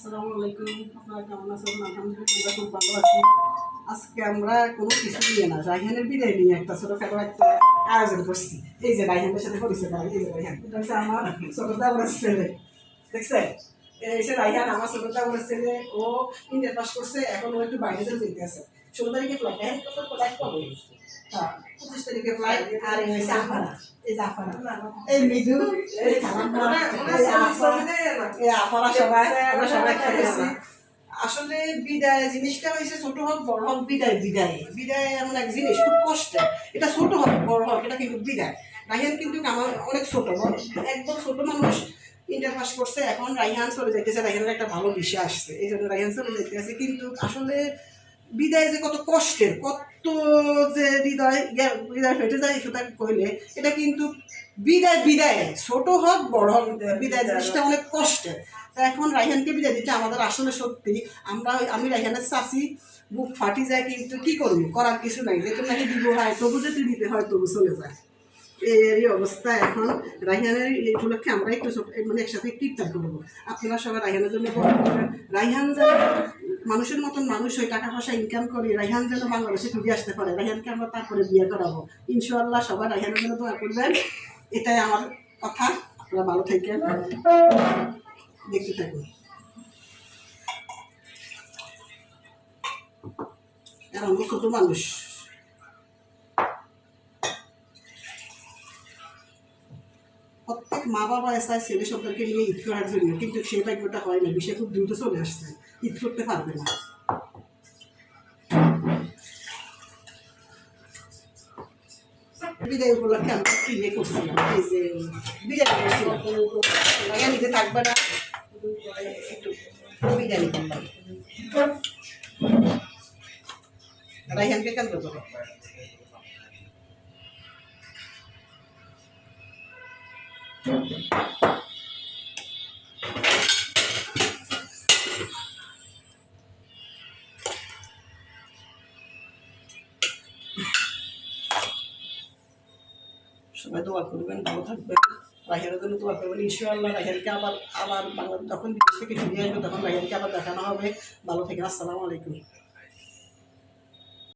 আসসালামু আলাইকুম। আপনারা কেমন আছেন? আলহামদুলিল্লাহ আমরা খুব ভালো আছি। আজকে আমরা কোনো কিছু নিয়ে না রাইহানের বিদায় নিয়ে একটা ছোটোখাটো একটা আয়োজন করছি। এই যে রাইহানের সাথে পরিচয় করা এই যে রাইহান এটা হচ্ছে আমার ছোটোটা আমার ছেলে। দেখছেন? এই যে রাইহান আমার আমার ছেলে। ও ইন্টার পাস করছে এখন ও একটু বাইরে চলে যেতে আছে। ষোলো তারিখে ফ্লাইট রাইহান কত ফ্লাইট পাবো হ্যাঁ পঁচিশ তারিখে ফ্লাইট আর এই হচ্ছে আফারা এই আফারা এই মৃদু এই আমরা সবাই খেলেছি আসলে বিদায় জিনিসটা হয়েছে ছোট হোক বড় হোক বিদায় বিদায়। বিদায় এমন এক জিনিস খুব কষ্ট এটা ছোট হোক বড় হোক এটা কিন্তু বিদায়। রাহিয়ান কিন্তু আমার অনেক ছোট একদম ছোট মানুষ। ইন্টার পাস করছে এখন রাইহান চলে যাইতেছে। রাইহানের একটা ভালো বিষয় আসছে এই জন্য রাইহান চলে যাইতেছে। কিন্তু আসলে বিদায় যে কত কষ্টের, কত যে হৃদয় হৃদয় ফেটে যায় সেটা কইলে, এটা কিন্তু বিদায় বিদায়, ছোট হোক, বড় হোক, বিদায় জিনিসটা অনেক কষ্টের। তা এখন রাইহানকে বিদায় দিতে আমাদের আসলে সত্যি, আমরা আমি রাইহানের চাষি বুক ফাটি যায় কিন্তু কি করব? করার কিছু নাই যেহেতু নাকি দিব হয় তবু যদি দিতে হয়, তবু চলে যায়। এই অবস্থা এখন, রাইহানের এই উপলক্ষে আমরা একটু মানে একসাথে একটু করব আপনারা সবাই রাইহানের জন্য রাইহান যেন মানুষের মতন মানুষ হয়ে টাকা পয়সা ইনকাম করে, রাইহান যেন বাংলাদেশে ফিরে আসতে পারে, রাইহানকে আমরা তারপরে বিয়ে করাবো। ইনশাআল্লাহ সবাই রাইহানের জন্য দোয়া করবেন। এটাই আমার কথা। আপনারা ভালো থাকেন। দেখতে থাকুন। এরকম ছোট মানুষ। প্রত্যেক মা বাবা চায় ছেলে সন্তানকে নিয়ে ঈদ করার জন্য, কিন্তু সেই ভাগ্যটা হয় না। বিষয় খুব দ্রুত চলে আসছে। ঈদ করতে পারবে না। বিদায় উপলক্ষে আমরা একটু ইয়ে করছিলাম, এই যে নিতে থাকবে না। একটু রাইহানকে কেন্দ্র সবাই দোয়া করবেন, ভালো থাকবেন রাহের জন্য দোয়া করবেন। ইনশাআল্লাহ রাহেরকে আবার আবার বাংলা যখন বিদেশ থেকে ফিরে আসবে, তখন রাহেরকে আবার দেখানো হবে। ভালো থেকে আসসালামু আলাইকুম।